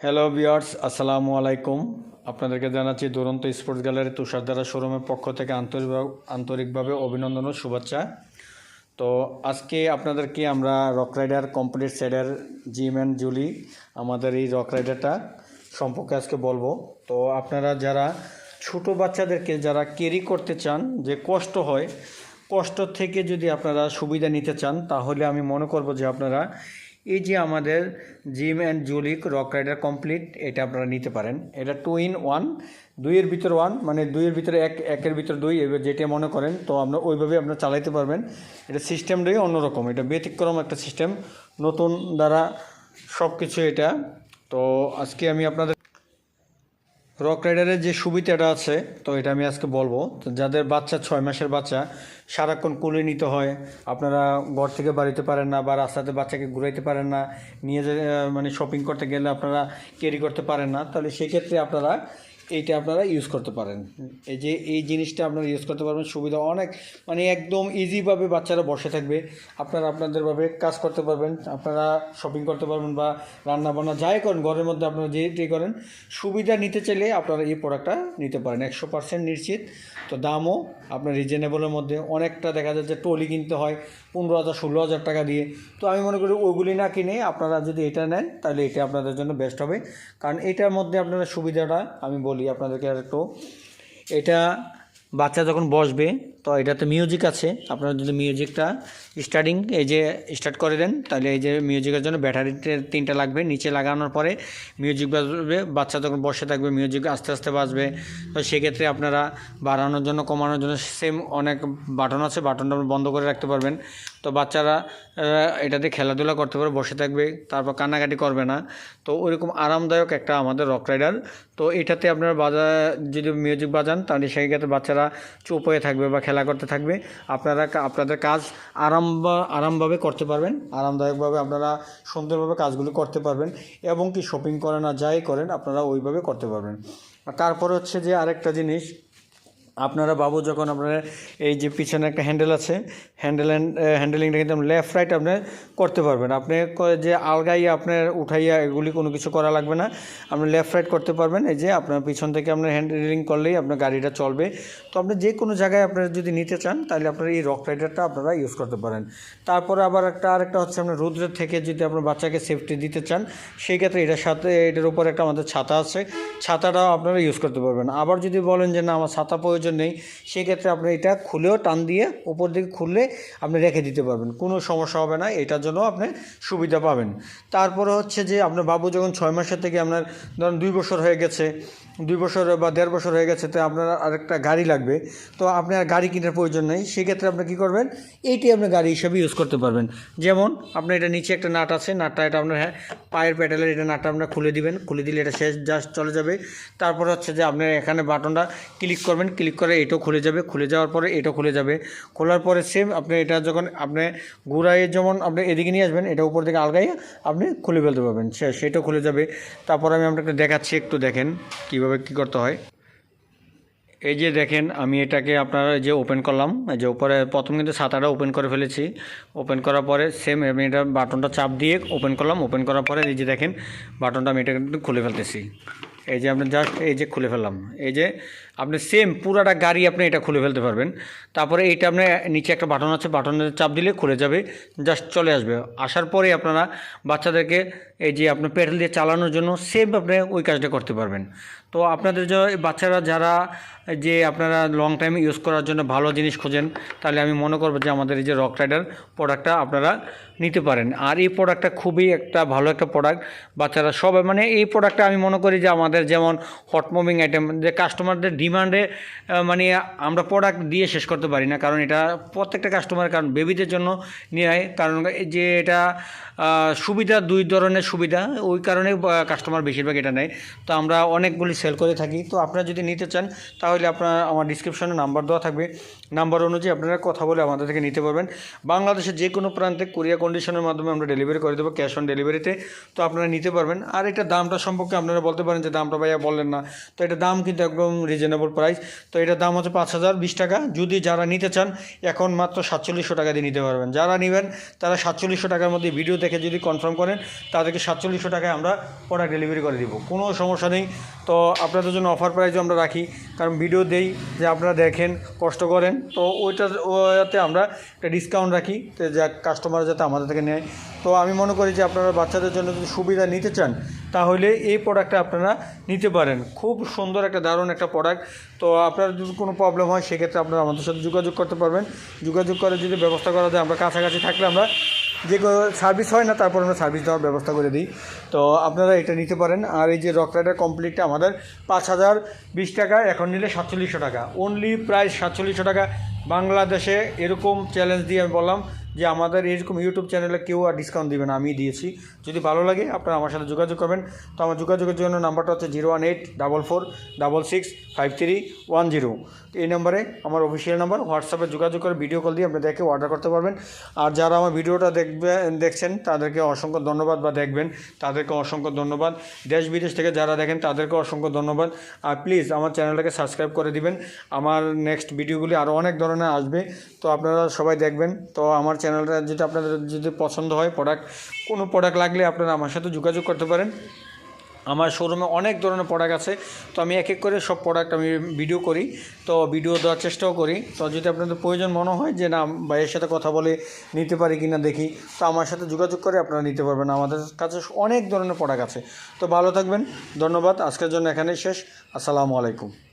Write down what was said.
Hello বিয়ার্স আসসালামু আলাইকুম আপনাদেরকে জানাচ্ছি দুরন্ত স্পোর্টস গ্যালারি তুষারধারা শোরুমের পক্ষ থেকে আন্তরিক আন্তরিকভাবে অভিনন্দন ও শুভেচ্ছা। তো আজকে আপনাদেরকে আমরা রক রাইডার কমপ্লিট সেডের জিম অ্যান্ড জুলি আমাদের এই রক রাইডারটা সম্পর্কে আজকে বলব। তো আপনারা যারা ছোট বাচ্চাদেরকে যারা ক্যারি করতে চান, যে কষ্ট হয়, কষ্ট থেকে যদি আপনারা সুবিধা নিতে চান, তাহলে আমি মনে করব যে আপনারা এই যে আমাদের জিম অ্যান্ড জুলিক রক রাইডার কমপ্লিট এটা আপনারা নিতে পারেন। এটা টু ইন ওয়ান দুইয়ের ভিতর ওয়ান মানে দুইয়ের ভিতরে এক, একের ভিতর দুই, এবার যেটা মনে করেন, তো আপনার ওইভাবে আপনারা চালাইতে পারবেন। এটা সিস্টেমটাই অন্যরকম, এটা ব্যতিক্রম একটা সিস্টেম নতুন দ্বারা সব কিছু এটা। তো আজকে আমি আপনাদের রক রাইডারের যে সুবিধাটা আছে, তো এটা আমি আজকে বলব, তো যাদের বাচ্চা, ছয় মাসের বাচ্চা, সারাক্ষণ কোলে নিতে হয়, আপনারা ঘর থেকে বাড়িতে পারেন না বা রাস্তাতে বাচ্চাকে ঘুরাইতে পারেন না, নিয়ে মানে শপিং করতে গেলে আপনারা ক্যারি করতে পারেন না, তাহলে সেক্ষেত্রে আপনারা এইটা আপনারা ইউজ করতে পারেন। এই যে এই জিনিসটা আপনারা ইউজ করতে পারবেন, সুবিধা অনেক মানে একদম ইজিভাবে বাচ্চারা বসে থাকবে। আপনারা আপনাদেরভাবে কাজ করতে পারবেন, আপনারা শপিং করতে পারবেন বা রান্না বান্না যাই করেন, ঘরের মধ্যে আপনারা যেটাই করেন, সুবিধা নিতে চাইলে আপনারা এই প্রোডাক্টটা নিতে পারেন। একশো পার্সেন্ট নিশ্চিত। তো দামও আপনার রিজনেবলের মধ্যে। অনেকটা দেখা যাচ্ছে টলি কিনতে হয় পনেরো হাজার, ষোলো হাজার টাকা দিয়ে। তো আমি মনে করি ওইগুলি না কিনে আপনারা যদি এটা নেন, তাহলে এটা আপনাদের জন্য বেস্ট হবে। কারণ এটার মধ্যে আপনারা সুবিধাটা আমি বলি আপনাদেরকে আর একটু এটা বাচ্চা যখন বসবে, তো এটাতে মিউজিক আছে। আপনারা যদি মিউজিকটা স্টার্টিং এই যে স্টার্ট করে দেন, তাহলে এই যে মিউজিকের জন্য ব্যাটারি তিনটা লাগবে। নিচে লাগানোর পরে মিউজিক বাজবে, বাচ্চা যখন বসে থাকবে মিউজিক আস্তে আস্তে বাজবে। তো সেক্ষেত্রে আপনারা বাড়ানোর জন্য, কমানোর জন্য সেম অনেক বাটন আছে। বাটনটা বন্ধ করে রাখতে পারবেন। তো বাচ্চারা এটাতে খেলাধুলা করতে পারে, বসে থাকবে, তারপর কান্নাকাটি করবে না। তো ওইরকম আরামদায়ক একটা আমাদের রক রাইডার তো এটাতে আপনারা বাজা, যদি মিউজিক বাজান, তাহলে সেই ক্ষেত্রে বাচ্চারা চুপ হয়ে থাকবে বা খেলা করতে থাকবে। আপনারা আপনাদের কাজ আরাম আরামভাবে করতে পারবেন। আরামদায়কভাবে আপনারা সুন্দরভাবে কাজগুলো করতে পারবেন। এবং কি শপিং করেন না, যাই করেন, আপনারা ওইভাবে করতে পারবেন। তারপরে হচ্ছে যে আরেকটা জিনিস আপনারা বাবু যখন আপনারা এই যে পিছনে একটা হ্যান্ডেল আছে হ্যান্ডেল হ্যান্ডেলিংটা কিন্তু লেফট রাইট আপনি করতে পারবেন। আপনি যে আলগাইয়া আপনার উঠাইয়া এগুলি কোনো কিছু করা লাগবে না। আপনি লেফট রাইট করতে পারবেন। এই যে আপনার পিছন থেকে আপনার হ্যান্ডেলিং করলেই আপনার গাড়িটা চলবে। তো আপনি যে কোনো জায়গায় আপনারা যদি নিতে চান, তাহলে আপনার এই রক রাইডারটা আপনারা ইউজ করতে পারেন। তারপরে আবার একটা, আরেকটা হচ্ছে আপনার রোদ্রের থেকে যদি আপনার বাচ্চাকে সেফটি দিতে চান, সেই ক্ষেত্রে এটার সাথে, এটার উপর একটা আমাদের ছাতা আছে। ছাতাটাও আপনারা ইউজ করতে পারবেন। আবার যদি বলেন যে না, আমার ছাতা প্রয়োজন নেই, সেক্ষেত্রে আপনি এটা খুলেও টান দিয়ে উপর দিকে খুললে আপনি রেখে দিতে পারবেন। কোনো সমস্যা হবে না, এটার জন্য আপনি সুবিধা পাবেন। তারপরে হচ্ছে যে আপনার বাবু যখন ছয় মাসের থেকে আপনার ধরুন দুই বছর হয়ে গেছে দুই বছর বা দেড় বছর হয়ে গেছে, তো আপনার আরেকটা গাড়ি লাগবে। তো আপনার গাড়ি কেনার প্রয়োজন নেই। সেক্ষেত্রে আপনি কী করবেন? এইটি আপনি গাড়ি হিসাবে ইউজ করতে পারবেন। যেমন আপনার এটা নিচে একটা নাট আছে, নাটটা এটা আপনার হ্যাঁ পায়ের প্যাডেলের এটা নাটটা আপনার খুলে দিবেন। খুলে দিলে এটা শেষ জাস্ট চলে যাবে। তারপর হচ্ছে যে আপনার এখানে বাটনটা ক্লিক করবেন। ক্লিক করে এটাও খুলে যাবে। খুলে যাওয়ার পরে এটাও খুলে যাবে। খোলার পরে সেম আপনি এটা যখন আপনি ঘুরাই যেমন আপনি এদিকে নিয়ে আসবেন, এটা উপর থেকে আলগাই আপনি খুলে ফেলতে পারবেন। সেটাও খুলে যাবে। তারপর আমি আপনাকে দেখাচ্ছি, একটু দেখেন কীভাবে কী করতে হয়? এই যে দেখেন, আমি এটাকে আপনারা যে ওপেন করলাম যে উপরে প্রথম কিন্তু সাতাটা ওপেন করে ফেলেছি। ওপেন করার পরে সেম আমি এটা বাটনটা চাপ দিয়ে ওপেন করলাম। ওপেন করার পরে এই যে দেখেন বাটনটা আমি এটা কিন্তু খুলে ফেলতেছি। এই যে আপনি জাস্ট এই যে খুলে ফেললাম। এই যে আপনি সেম পুরাটা গাড়ি আপনি এটা খুলে ফেলতে পারবেন। তারপরে এইটা আপনি নিচে একটা বাটন আছে বাটনের চাপ দিলে খুলে যাবে জাস্ট চলে আসবে। আসার পরে আপনারা বাচ্চাদেরকে এই যে আপনার পেডেল দিয়ে চালানোর জন্য সেম আপনি ওই কাজটা করতে পারবেন। তো আপনাদের যে বাচ্চারা যারা যে আপনারা লং টাইম ইউজ করার জন্য ভালো জিনিস খোঁজেন, তাহলে আমি মনে করব যে আমাদের এই যে রক রাইডার প্রোডাক্টটা আপনারা নিতে পারেন। আর এই প্রোডাক্টটা খুবই একটা ভালো একটা প্রোডাক্ট বাচ্চারা সবাই মানে এই প্রোডাক্টটা আমি মনে করি যে আমাদের যেমন হট মুভিং আইটেম যে কাস্টমারদের ডিমান্ডে মানে আমরা প্রোডাক্ট দিয়ে শেষ করতে পারি না। কারণ এটা প্রত্যেকটা কাস্টমার কারণ বেবিদের জন্য নেয় কারণ যে এটা সুবিধা, দুই ধরনের সুবিধা। ওই কারণে কাস্টমার বেশিরভাগ এটা নেয়। তো আমরা অনেকগুলি সেল করে থাকি। তো আপনারা যদি নিতে চান, তাহলে আপনার আমার ডিসক্রিপশনে নাম্বার দেওয়া থাকবে। নাম্বার অনুযায়ী আপনারা কথা বলে আমাদের থেকে নিতে পারবেন। বাংলাদেশের যে কোনো প্রান্তে কুরিয়া কন্ডিশনের মাধ্যমে আমরা ডেলিভারি করে দেবো ক্যাশ অন ডেলিভারিতে তো। আপনারা নিতে পারবেন। আর এটা দামটা সম্পর্কে আপনারা বলতে পারেন যে দামটা ভাইয়া বললেন না। তো এটা দাম কিন্তু একদম রিজনেবল প্রাইস তো এটার দাম হচ্ছে পাঁচ হাজার বিশ টাকা। যদি যারা নিতে চান, এখন মাত্র সাতচল্লিশশো টাকা দিয়ে নিতে পারবেন। যারা নেবেন, তারা সাতচল্লিশশো টাকার মধ্যে ভিডিও দেখে যদি কনফার্ম করেন, তাদেরকে সাতচল্লিশশো টাকায় আমরা প্রোডাক্ট ডেলিভারি করে দিব। কোনো সমস্যা নেই। তো আপনাদের জন্য অফার প্রাইসও আমরা রাখি, কারণ ভিডিও দেই যে আপনারা দেখেন, কষ্ট করেন। তো ওইটা ওয়াতে আমরা একটা ডিসকাউন্ট রাখি যা কাস্টমার যাতে আমাদের থেকে নেয়। তো আমি মনে করি যে আপনারা বাচ্চাদের জন্য যদি সুবিধা নিতে চান, তাহলে এই প্রোডাক্টটা আপনারা নিতে পারেন। খুব সুন্দর একটা দারুণ একটা প্রোডাক্ট তো আপনার যদি কোনো প্রবলেম হয়, সেক্ষেত্রে আপনারা আমাদের সাথে যোগাযোগ করতে পারবেন। যোগাযোগ করে যদি ব্যবস্থা করা যায়, আমরা কাছাকাছি থাকলে আমরা যে সার্ভিস হয় না, তারপর আমরা সার্ভিস দেওয়ার ব্যবস্থা করে দিই। তো আপনারা এটা নিতে পারেন। আর এই যে রক রাইডার কমপ্লিটটা আমাদের পাঁচ হাজার বিশ টাকা, এখন নিলে সাতচল্লিশশো টাকা। অনলি প্রায় সাতচল্লিশশো টাকা। বাংলাদেশে এরকম চ্যালেঞ্জ দিয়ে আমি বললাম যে আমাদের এরকম ইউটিউব চ্যানেলে কেউ আর ডিসকাউন্ট দিবে না, আমি দিয়েছি। যদি ভালো লাগে, আপনারা আমার সাথে যোগাযোগ করবেন। তো আমার যোগাযোগের জন্য নাম্বারটা হচ্ছে zero one eight double four double six five three one zero. এই নাম্বারে আমার অফিসিয়াল নাম্বার হোয়াটসঅ্যাপে যোগাযোগ করে ভিডিও কল দিয়ে আপনি দেখে অর্ডার করতে পারবেন। আর যারা আমার ভিডিওটা দেখবে, দেখছেন, তাদেরকে অসংখ্য ধন্যবাদ বা দেখবেন, তাদেরকে অসংখ্য ধন্যবাদ। দেশ বিদেশ থেকে যারা দেখেন, তাদেরকে অসংখ্য ধন্যবাদ। আর প্লিজ আমার চ্যানেলটাকে সাবস্ক্রাইব করে দিবেন। আমার নেক্সট ভিডিওগুলি আরও অনেক ধরনের আসবে। তো আপনারা সবাই দেখবেন। তো আমার চ্যানেলটা যদি আপনাদের যদি পছন্দ হয় প্রোডাক্ট কোনো প্রোডাক্ট লাগলে আপনারা আমার সাথে যোগাযোগ করতে পারেন। আমার শোরুমে অনেক ধরনের প্রোডাক্ট আছে। তো আমি এক এক করে সব প্রোডাক্ট আমি ভিডিও করি। তো ভিডিও দেওয়ার চেষ্টাও করি। তো যদি আপনাদের প্রয়োজন মনে হয় যে না, ভাইয়ের সাথে কথা বলে নিতে পারি কি না দেখি, তো আমার সাথে যোগাযোগ করে আপনারা নিতে পারবেন। আমাদের কাছে অনেক ধরনের প্রোডাক্ট আছে। তো ভালো থাকবেন, ধন্যবাদ। আজকের জন্য এখানেই শেষ। আসসালামু আলাইকুম।